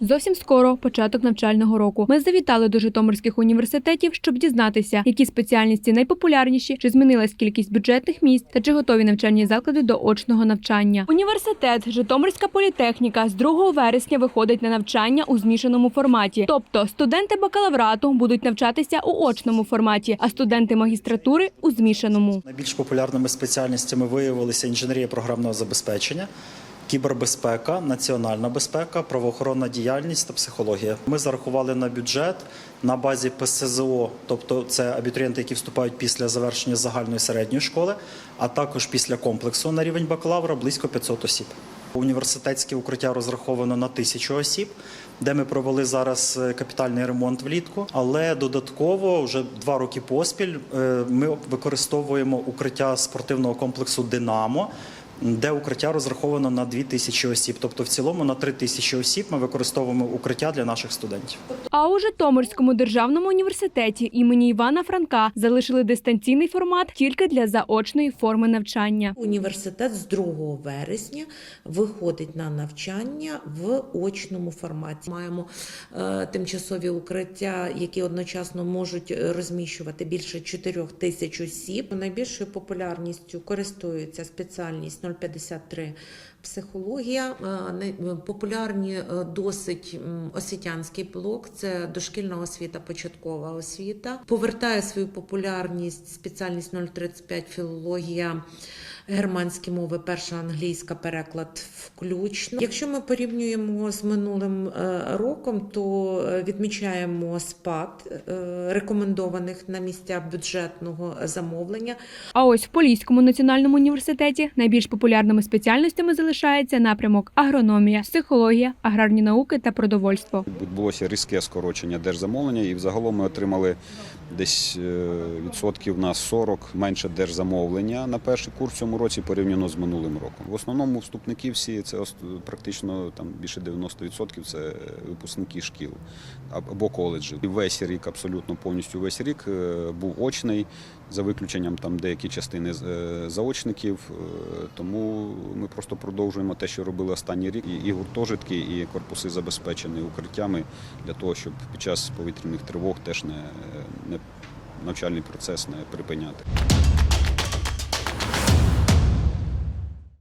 Зовсім скоро початок навчального року. Ми завітали до Житомирських університетів, щоб дізнатися, які спеціальності найпопулярніші, чи змінилась кількість бюджетних місць та чи готові навчальні заклади до очного навчання. Університет Житомирська політехніка з 2 вересня виходить на навчання у змішаному форматі. Тобто студенти бакалаврату будуть навчатися у очному форматі, а студенти магістратури у змішаному. Найбільш популярними спеціальностями виявилися інженерія програмного забезпечення, кібербезпека, національна безпека, правоохоронна діяльність та психологія. Ми зарахували на бюджет на базі ПСЗО, тобто це абітурієнти, які вступають після завершення загальної середньої школи, а також після комплексу на рівень бакалавра близько 500 осіб. Університетське укриття розраховано на тисячу осіб, де ми провели зараз е, капітальний ремонт влітку. Але додатково вже два роки поспіль е, ми використовуємо укриття спортивного комплексу Динамо. Де укриття розраховано на 2 тисячі осіб, тобто в цілому на 3 тисячі осіб ми використовуємо укриття для наших студентів. А у Житомирському державному університеті імені Івана Франка залишили дистанційний формат тільки для заочної форми навчання. Університет з 2 вересня виходить на навчання в очному форматі. Маємо е, тимчасові укриття, які одночасно можуть розміщувати більше 4 тисяч осіб. Найбільшою популярністю користується спеціальність 053 Психологія Е, не- Популярні е, досить освітянський блок, це дошкільна освіта, початкова освіта. Повертає свою популярність спеціальність 035 філологія, германські мови, перша англійська переклад включно. Якщо ми порівнюємо з минулим е, роком, то е, відмічаємо спад е, рекомендованих на місця бюджетного замовлення. А ось в Поліському національному університеті найбільш популярними спеціальностями залишається напрямок агрономія, психологія, аграрні науки та продовольство. Відбулося різке скорочення держзамовлення, і взагалом ми отримали десь відсотків на 40 менше держзамовлення на перший курс в році порівняно з минулим роком. В основному вступники всі це практично там більше 90% це випускники шкіл або коледжів. І весь рік, абсолютно повністю весь рік е, був очний, за виключенням там деякі частини е, заочників. Е, Тому ми просто продовжуємо те, що робили останній рік. І гуртожитки, і корпуси забезпечені укриттями для того, щоб під час повітряних тривог теж не, не навчальний процес не припиняти.